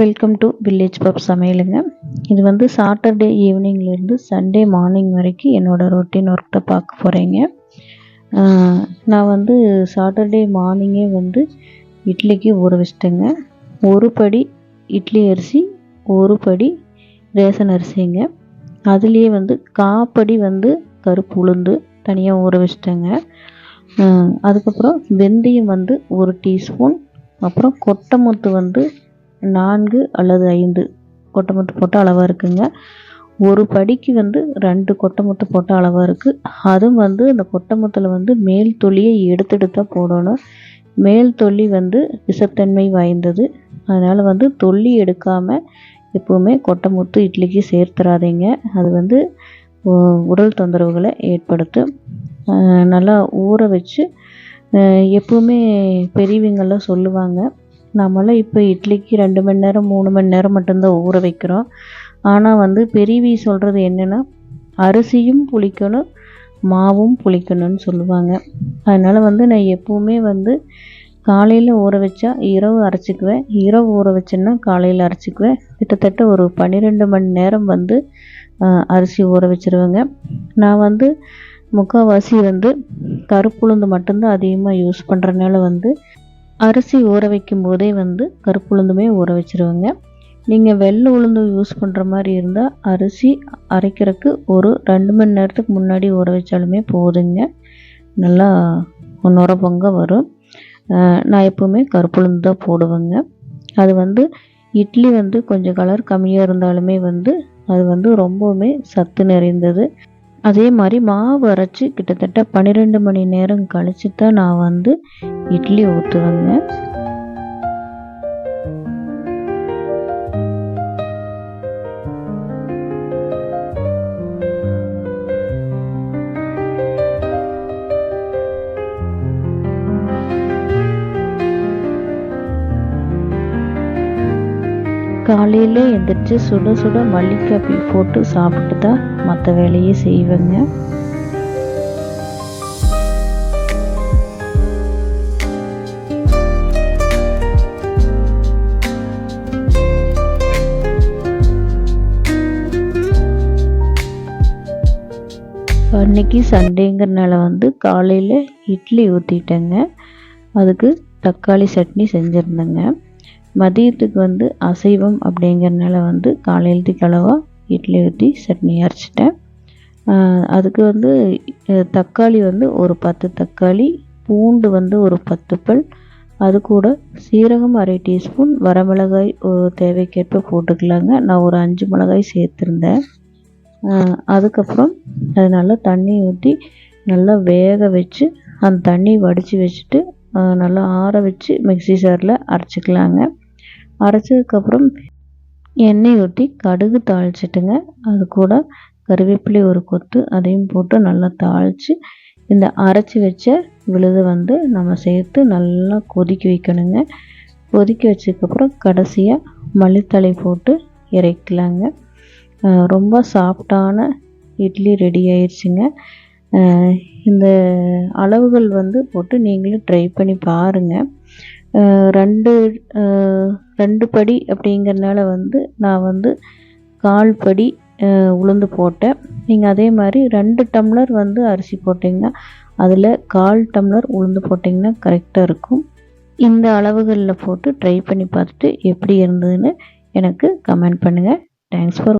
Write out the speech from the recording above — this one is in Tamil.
வெல்கம் டு வில்லேஜ் பப் சமையலுங்க. இது வந்து சாட்டர்டே ஈவினிங்லேருந்து சண்டே மார்னிங் வரைக்கும் என்னோடய ரொட்டீன் ஒர்க்கை பார்க்க போகிறேங்க நான் வந்து சாட்டர்டே மார்னிங்கே வந்து இட்லிக்கு ஊற வச்சிட்டேங்க. ஒரு படி இட்லி அரிசி ஒரு படி ரேசன் அரிசிங்க. அதுலேயே வந்து காப்படி வந்து கருப்பு உளுந்து தனியாக ஊற வச்சிட்டேங்க. அதுக்கப்புறம் வெந்தயம் வந்து ஒரு டீஸ்பூன் அப்புறம் கொட்டை முத்து வந்து நான்கு அல்லது ஐந்து கொட்டை முத்து போட்டால் அளவாக இருக்குங்க. ஒரு படிக்கு வந்து ரெண்டு கொட்டை முட்டை போட்டால் அளவாக இருக்குது அதுவும் வந்து அந்த கொட்டை முத்தில் வந்து மேல் தொலியை எடுத்துட்டு தான் போடணும். மேல் தொல்லி வந்து விஷத்தன்மை வாய்ந்தது. அதனால் வந்து தொல்லி எடுக்காமல் எப்போவுமே கொட்டை முத்து இட்லிக்கு சேர்த்துறாதீங்க. அது வந்து உடல் தொந்தரவுகளை ஏற்படுத்தும். நல்லா ஊற வச்சு எப்போவுமே பெரியவங்கெல்லாம் சொல்லுவாங்க நம்மளாம் இப்போ இட்லிக்கு ரெண்டு மணி நேரம் மூணு மணி நேரம் மட்டும்தான் ஊற வைக்கிறோம். ஆனால் வந்து பெரியவி சொல்கிறது என்னென்னா அரிசியும் புளிக்கணும் மாவும் புளிக்கணும்னு சொல்லுவாங்க. அதனால் வந்து நான் எப்போவுமே வந்து காலையில் ஊற வச்சா இரவு அரைச்சிக்குவேன். இரவு ஊற வச்சேன்னா காலையில் அரைச்சிக்குவேன். கிட்டத்தட்ட ஒரு பன்னிரெண்டு மணி நேரம் வந்து அரிசி ஊற வச்சுருவேங்க. நான் வந்து முக்கால்வாசி வந்து கருப்புளுந்து மட்டும்தான் அதிகமாக யூஸ் பண்ணுறனால வந்து அரிசி ஊற வைக்கும் போதே வந்து கருப்பு உளுந்துமே ஊற வச்சுருவேங்க. நீங்கள் வெள்ளை உளுந்து யூஸ் பண்ணுற மாதிரி இருந்தால் அரிசி அரைக்கிறதுக்கு ஒரு ரெண்டு மணி நேரத்துக்கு முன்னாடி ஊற வச்சாலுமே போதுங்க. நல்லா நுர பொங்க வரும். நான் எப்போவுமே கருப்பு உளுந்து தான் போடுவேங்க. அது வந்து இட்லி வந்து கொஞ்சம் கலர் கம்மியாக இருந்தாலுமே வந்து அது வந்து ரொம்பவுமே சத்து நிறைந்தது. அதே மாதிரி மாவு அரைச்சி கிட்டத்தட்ட பன்னிரெண்டு மணி நேரம் கழிச்சு தான் நான் வந்து இட்லி ஊற்றுவேங்க காலையில் எழுந்திரிச்சு சுட சுட மல்லிக்காப்பி போட்டு சாப்பிட்டு தான் மற்ற வேலையை செய்வேங்க. அன்னைக்கு சண்டேங்கிறனால வந்து காலையில் இட்லி ஊற்றிட்டேங்க அதுக்கு தக்காளி சட்னி செஞ்சுருந்தேங்க. மதியத்துக்கு வந்து அசைவம் அப்படிங்கிறனால வந்து காலையிலத்துக்கு கலவா இட்லி ஊற்றி சட்னி அரைச்சிட்டேன். அதுக்கு வந்து தக்காளி வந்து ஒரு பத்து தக்காளி பூண்டு வந்து ஒரு பத்து பல் அது கூட சீரகம் அரை டீஸ்பூன் வரமிளகாய் தேவைக்கேற்ப போட்டுக்கலாங்க. நான் ஒரு அஞ்சு மிளகாய் சேர்த்துருந்தேன். அதுக்கப்புறம் அது நல்லா தண்ணி ஊற்றி நல்லா வேக வச்சு அந்த தண்ணி வடித்து வச்சுட்டு நல்லா ஆற வச்சு மிக்சி ஜாரில் அரைச்சிக்கலாங்க. அரைச்சதுக்கப்புறம் எண்ணெய் ஊற்றி கடுகு தாளிச்சிட்டுங்க. அது கூட கருவேப்பிலை ஒரு கொத்து அதையும் போட்டு நல்லா தாளித்து இந்த அரைச்சி வச்ச விழுதை வந்து நம்ம சேர்த்து நல்லா கொதிக்க வைக்கணுங்க. கொதிக்க வச்சதுக்கப்புறம் கடைசியாக மல்லித்தலை போட்டு இறக்கலாங்க. ரொம்ப சாஃப்டான இட்லி ரெடி ஆயிடுச்சுங்க இந்த அளவுகள் வந்து போட்டு நீங்களும் ட்ரை பண்ணி பாருங்கள் ரெண்டு ரெண்டு படி அப்படிங்கிறனால வந்து நான் வந்து கால் படி உளுந்து போட்டேன். நீங்கள் அதே மாதிரி ரெண்டு டம்ளர் வந்து அரிசி போட்டிங்கன்னா அதில் கால் டம்ளர் உளுந்து போட்டிங்கன்னா கரெக்டாக இருக்கும். இந்த அளவுகளில் போட்டு ட்ரை பண்ணி பார்த்துட்டு எப்படி இருந்ததுன்னு எனக்கு கமெண்ட் பண்ணுங்கள் தேங்க்ஸ் ஃபார்